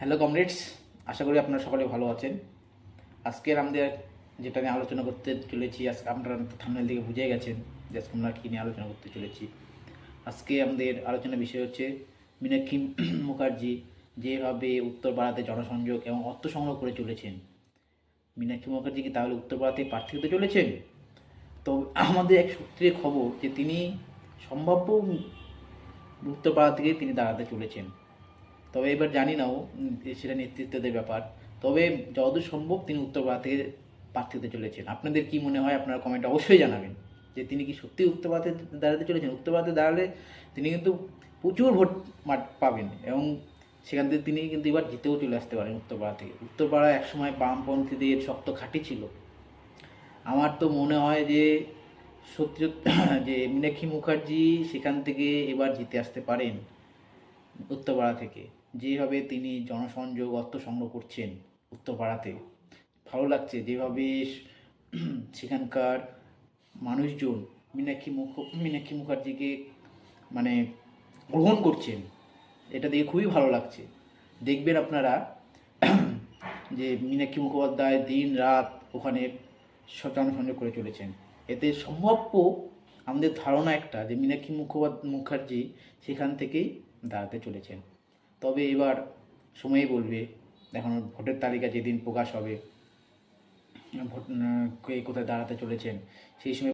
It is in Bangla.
হ্যালো কমরেডস, আশা করি আপনারা সকলে ভালো আছেন। আজকের আমাদের যেটা নিয়ে আলোচনা করতে চলেছি, আজকে আপনারা থামনেল দিকে বুঝে গেছেন যে আজকে আমরা কী নিয়ে আলোচনা করতে চলেছি। আজকে আমাদের আলোচনার বিষয় হচ্ছে মীনাক্ষী মুখার্জি যেভাবে উত্তর উত্তরপাড়াতে জনসংযোগ এবং অর্থ সংগ্রহ করে চলেছেন। মীনাক্ষী মুখার্জি কি তাহলে উত্তর উত্তরপাড়াতে প্রার্থী হতে চলেছেন? তো আমাদের এক সূত্রে খবর যে তিনি সম্ভাব্য উত্তরপাড়া থেকে তিনি দাঁড়াতে চলেছেন। তবে এবার জানি না ও, সেটা নেতৃত্বদের ব্যাপার। তবে যতদূর সম্ভব তিনি উত্তরপাড়া থেকে প্রার্থী হতে চলেছেন। আপনাদের কি মনে হয়? আপনারা কমেন্ট অবশ্যই জানাবেন যে তিনি কি সত্যি উত্তর উত্তরপাড়াতে দাঁড়াতে চলেছেন? উত্তর উত্তরপাড়াতে দাঁড়ালে তিনি কিন্তু প্রচুর ভোট পাবেন এবং সেখান থেকে তিনি কিন্তু এবার জিতেও চলে আসতে পারেন উত্তরপাড়া থেকে। উত্তরপাড়া একসময় বামপন্থীদের শক্ত খাঁটি ছিল। আমার তো মনে হয় যে সত্যি যে মীনাক্ষী মুখার্জি সেখান থেকে এবার জিতে আসতে পারেন উত্তরপাড়া থেকে। যেভাবে তিনি জনসংযোগ, অর্থ সংগ্রহ করছেন উত্তরপাড়াতে, ভালো লাগছে যেভাবে সেখানকার মানুষজন মীনাক্ষী মুখ, মীনাক্ষী মুখার্জিকে মানে গ্রহণ করছেন, এটা দেখে খুবই ভালো লাগছে। দেখবেন আপনারা যে মীনাক্ষী মুখোপাধ্যায় দিন রাত ওখানে জনসংযোগ করে চলেছেন। এতে সম্ভাব্য আমাদের ধারণা একটা যে মীনাক্ষী মুখোপাধ্যায়, মুখার্জি সেখান থেকেই দাঁড়াতে চলেছেন। তবে এবার সময়ই বলবে, এখন ভোটের তালিকা যেদিন প্রকাশ হবে, ভোট কে কোথায় দাঁড়াতে চলেছেন, সেই সময়